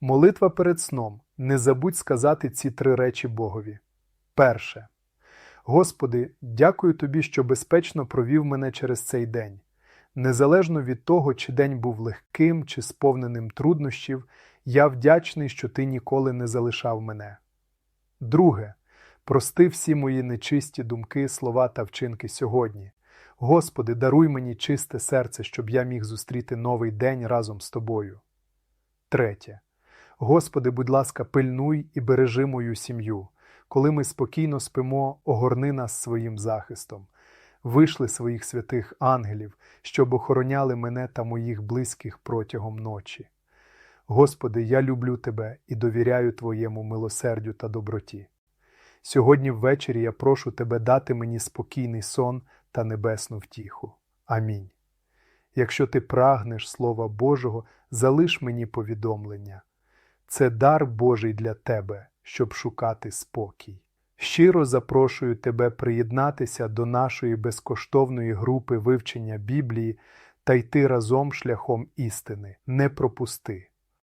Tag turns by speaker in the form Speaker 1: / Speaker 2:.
Speaker 1: Молитва перед сном. Не забудь сказати ці три речі Богові. Перше. Господи, дякую Тобі, що безпечно провів мене через цей день. Незалежно від того, чи день був легким чи сповненим труднощів, я вдячний, що Ти ніколи не залишав мене. Друге. Прости всі мої нечисті думки, слова та вчинки сьогодні. Господи, даруй мені чисте серце, щоб я міг зустріти новий день разом з Тобою. Третє. Господи, будь ласка, пильнуй і бережи мою сім'ю. Коли ми спокійно спимо, огорни нас своїм захистом. Вишли своїх святих ангелів, щоб охороняли мене та моїх близьких протягом ночі. Господи, я люблю Тебе і довіряю Твоєму милосердю та доброті. Сьогодні ввечері я прошу Тебе дати мені спокійний сон та небесну втіху. Амінь. Якщо ти прагнеш Слова Божого, залиш мені повідомлення. Це дар Божий для тебе, щоб шукати спокій. Щиро запрошую тебе приєднатися до нашої безкоштовної групи вивчення Біблії та йти разом шляхом істини. Не пропусти.